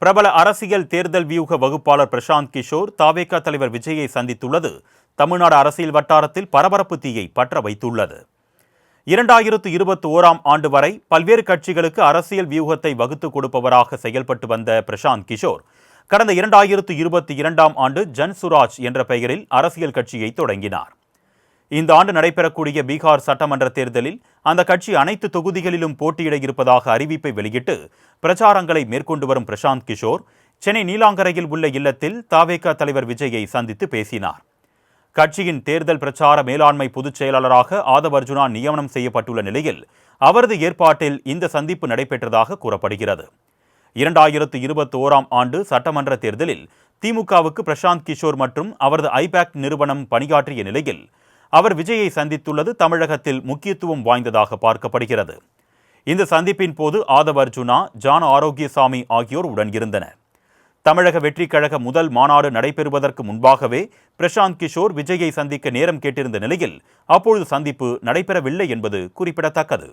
பிரபல அரசியல் தேர்தல் வியூக வகுப்பாளர் பிரசாந்த் கிஷோர் தாவேகா தலைவர் விஜயை சந்தித்துள்ளது. தமிழ்நாடு அரசியல் வட்டாரத்தில் பரபரப்பு தீயை பற்ற வைத்துள்ளது. இரண்டாயிரத்து இருபத்தி ஓராம் ஆண்டு வரை பல்வேறு கட்சிகளுக்கு அரசியல் வியூகத்தை வகுத்து கொடுப்பவராக செயல்பட்டு வந்த பிரசாந்த் கிஷோர் கடந்த இரண்டாயிரத்து இருபத்தி இரண்டாம் ஆண்டு ஜன் சுராஜ் என்ற பெயரில் அரசியல் கட்சியை தொடங்கினார். இந்த ஆண்டு நடைபெறக்கூடிய பீகார் சட்டமன்ற தேர்தலில் அந்த கட்சி அனைத்து தொகுதிகளிலும் போட்டியிட இருப்பதாக அறிவிப்பை வெளியிட்டு பிரச்சாரங்களை மேற்கொண்டு வரும் பிரசாந்த் கிஷோர் சென்னை நீலாங்கரையில் உள்ள இல்லத்தில் தாவேகா தலைவர் விஜயை சந்தித்து பேசினார். கட்சியின் தேர்தல் பிரச்சார மேலாண்மை பொதுச் செயலாளராக ஆதவ் அர்ஜுனா நியமனம் செய்யப்பட்டுள்ள நிலையில் அவரது ஏற்பாட்டில் இந்த சந்திப்பு நடைபெற்றதாக கூறப்படுகிறது. இரண்டாயிரத்து இருபத்தோராம் ஆண்டு சட்டமன்ற தேர்தலில் திமுகவுக்கு பிரசாந்த் கிஷோர் மற்றும் அவரது ஐபேக் நிறுவனம் பணியாற்றிய நிலையில் அவர் விஜயை சந்தித்துள்ளது தமிழகத்தில் முக்கியத்துவம் வாய்ந்ததாக பார்க்கப்படுகிறது. இந்த சந்திப்பின் போது ஆதவ் அர்ஜுனா ஜான் ஆரோக்கியசாமி ஆகியோர் உடன் இருந்தனர். தமிழக வெற்றிக் கழக முதல் மாநாடு நடைபெறுவதற்கு முன்பாகவே பிரசாந்த் கிஷோர் விஜயை சந்திக்க நேரம் கேட்டிருந்த நிலையில் அப்பொழுது சந்திப்பு நடைபெறவில்லை என்பது குறிப்பிடத்தக்கது.